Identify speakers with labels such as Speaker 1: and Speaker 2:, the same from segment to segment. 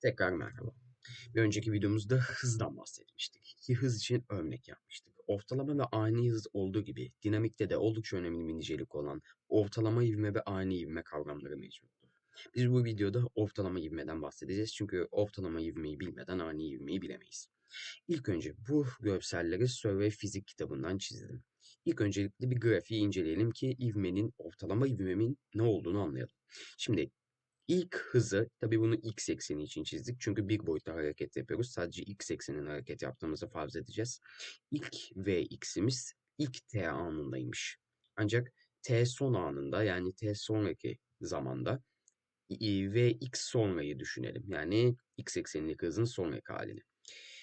Speaker 1: Tekrar merhaba. Bir önceki videomuzda hızdan bahsetmiştik ki hız için örnek yapmıştık. Ortalama ve ani hız olduğu gibi dinamikte de oldukça önemli bir nicelik olan ortalama ivme ve ani ivme kavramları mevcuttur. Biz bu videoda ortalama ivmeden bahsedeceğiz çünkü ortalama ivmeyi bilmeden ani ivmeyi bilemeyiz. İlk önce bu görselleri Survey Fizik kitabından çizdim. İlk öncelikle bir grafiği inceleyelim ki ivmenin, ortalama ivmemin ne olduğunu anlayalım. Şimdi İlk hızı, tabi bunu x ekseni için çizdik. Çünkü bir boyutta hareket yapıyoruz. Sadece x eksenin hareket yaptığımızı farz edeceğiz. İlk vx'imiz ilk t anındaymış. Ancak t son anında yani t sonraki zamanda vx sonrayı düşünelim. Yani x eksenindeki hızın sonraki halini.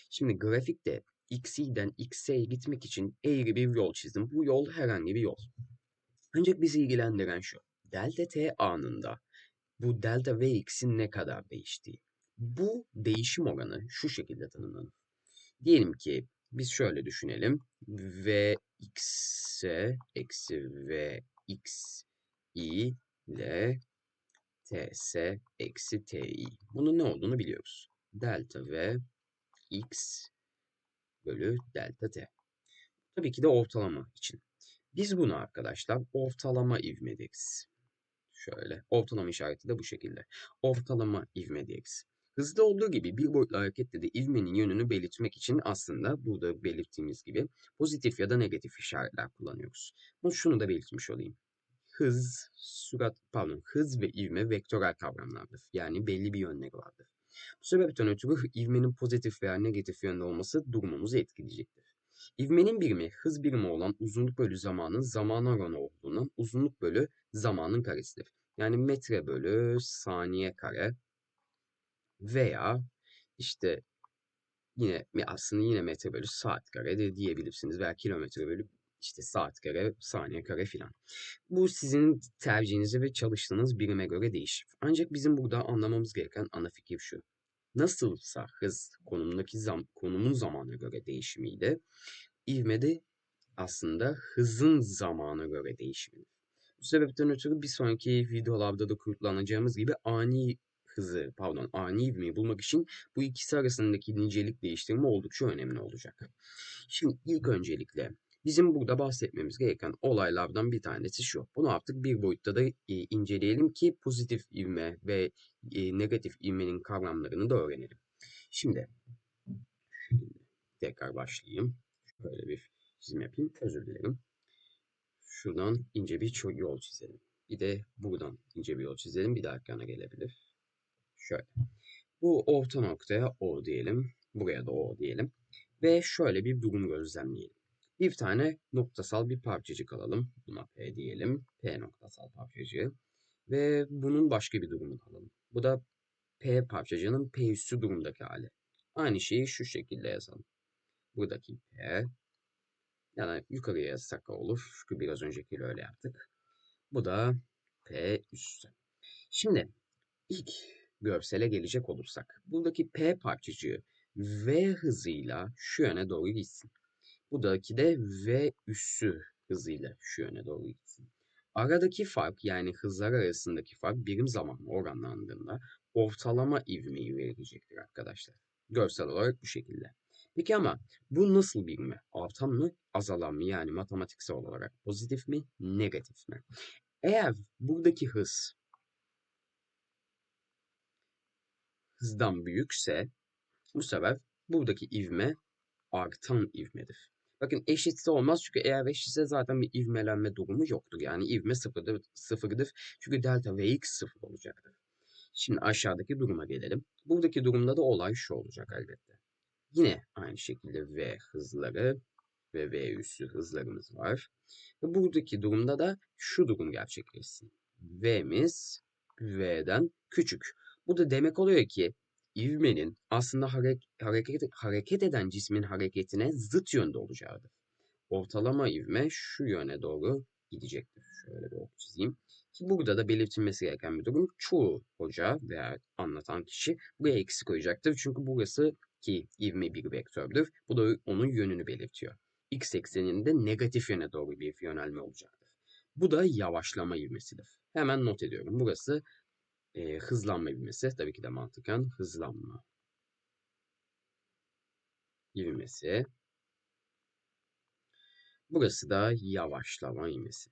Speaker 1: Şimdi grafikte x'den x'e gitmek için eğri bir yol çizdim. Bu yol herhangi bir yol. Ancak bizi ilgilendiren şu. Delta t anında bu delta Vx'in ne kadar değiştiği. Bu değişim oranı şu şekilde tanımlanır. Diyelim ki biz şöyle düşünelim. Vx'e eksi Vx i ile ts eksi ti. Bunun ne olduğunu biliyoruz. Delta v x bölü delta t. Tabii ki de ortalama için. Biz bunu arkadaşlar ortalama ivme deriz. Şöyle. Ortalama işareti de bu şekilde. Ortalama ivme diyeriz. Hızlı olduğu gibi bir boyutlu harekette de ivmenin yönünü belirtmek için aslında burada belirttiğimiz gibi pozitif ya da negatif işaretler kullanıyoruz. Ama şunu da belirtmiş olayım. Hız, sürat, pardon, hız ve ivme vektörel kavramlardır. Yani belli bir yönleri vardır. Bu sebepten ötürü ivmenin pozitif veya negatif yönde olması durumumuzu etkileyecektir. İvmenin birimi hız birimi olan uzunluk bölü zamanın zaman oranı olduğundan uzunluk bölü zamanın karesidir. Yani metre bölü saniye kare veya işte yine aslında yine metre bölü saat kare de diyebilirsiniz veya kilometre bölü işte saat kare, saniye kare filan. Bu sizin tercihinize ve çalıştığınız birime göre değişir. Ancak bizim burada anlamamız gereken ana fikir şu. Nasılsa hız konumundaki zam, konumun zamana göre değişimiyle ivmede aslında hızın zamana göre değişimidir. Bu sebepten ötürü bir sonraki videolarda da kullanacağımız gibi ani hızı, pardon ani ivmeyi bulmak için bu ikisi arasındaki nicelik değiştirme oldukça önemli olacak. Şimdi ilk öncelikle bizim burada bahsetmemiz gereken olaylardan bir tanesi şu. Bunu artık bir boyutta da e, inceleyelim ki pozitif ivme ve e, negatif ivmenin kavramlarını da öğrenelim. Şimdi, tekrar başlayayım. Böyle bir çizim yapayım. Özür dilerim. Şuradan ince bir yol çizelim. Bir de buradan ince bir yol çizelim. Bir daha ekrana gelebilir. Şöyle. Bu orta noktaya O diyelim. Buraya da O diyelim. Ve şöyle bir durum gözlemleyelim. Bir tane noktasal bir parçacık alalım. Buna P diyelim. P noktasal parçacığı. Ve bunun başka bir durumunu alalım. Bu da P parçacığının P üssü durumdaki hali. Aynı şeyi şu şekilde yazalım. Buradaki P yani yukarıya yazsak olur. Çünkü biraz öncekiyle öyle yaptık. Bu da P üssü. Şimdi ilk görsele gelecek olursak. Buradaki P parçacığı V hızıyla şu yöne doğru gitsin. Buradaki de V üssü hızıyla şu yöne doğru gitsin. Aradaki fark yani hızlar arasındaki fark birim zamanla oranlandığında ortalama ivmeyi verecektir arkadaşlar. Görsel olarak bu şekilde. Peki ama bu nasıl bir mi? Artan mı, azalan mı? Yani matematiksel olarak pozitif mi, negatif mi? Eğer buradaki hız hızdan büyükse bu sefer buradaki ivme artan ivmedir. Bakın eşitse olmaz çünkü eğer eşitse zaten bir ivmelenme durumu yoktur. Yani ivme sıfırdır, sıfırdır. Çünkü delta Vx sıfır olacaktır. Şimdi aşağıdaki duruma gelelim. Buradaki durumda da olay şu olacak elbette. Yine aynı şekilde V hızları ve V üssü hızlarımız var. Ve buradaki durumda da şu durum gerçekleşsin. V'miz V'den küçük. Bu da demek oluyor ki ivmenin aslında hareket, hareket eden cismin hareketine zıt yönde olacağıdır. Ortalama ivme şu yöne doğru gidecektir. Şöyle bir ok çizeyim. Ki burada da belirtilmesi gereken bir durum. Çoğu hoca veya anlatan kişi buraya eksi koyacaktır. Çünkü burası ki ivme bir vektördür. Bu da onun yönünü belirtiyor. X ekseninde negatif yöne doğru bir yönelme olacaktır. Bu da yavaşlama ivmesidir. Hemen not ediyorum. Burası e, hızlanma ivmesi tabii ki de mantıken hızlanma ivmesi. Burası da yavaşlama ivmesi.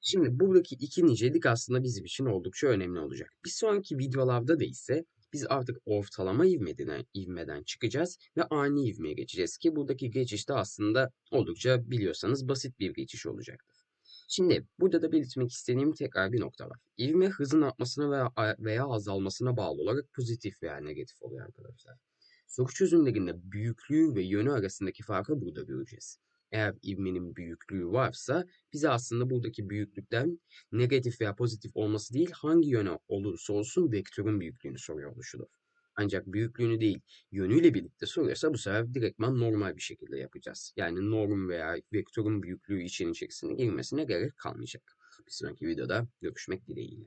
Speaker 1: Şimdi buradaki iki nicelik aslında bizim için oldukça önemli olacak. Bir sonraki videolarda da ise biz artık ortalama ivmeden, ivmeden çıkacağız ve ani ivmeye geçeceğiz ki buradaki geçiş de aslında oldukça biliyorsanız basit bir geçiş olacaktır. Şimdi burada da belirtmek istediğim tekrar bir nokta var. İvme hızın artmasına veya, veya azalmasına bağlı olarak pozitif veya negatif oluyor arkadaşlar. Soru çözümlerinde büyüklüğü ve yönü arasındaki farkı burada göreceğiz. Eğer ivmenin büyüklüğü varsa bize aslında buradaki büyüklükten negatif veya pozitif olması değil hangi yöne olursa olsun vektörün büyüklüğünü soruyor oluşudur. Ancak büyüklüğünü değil yönüyle birlikte soruyorsa bu sefer direktman normal bir şekilde yapacağız. Yani norm veya vektörün büyüklüğü için içerisine girmesine gerek kalmayacak. Bir sonraki videoda görüşmek dileğiyle.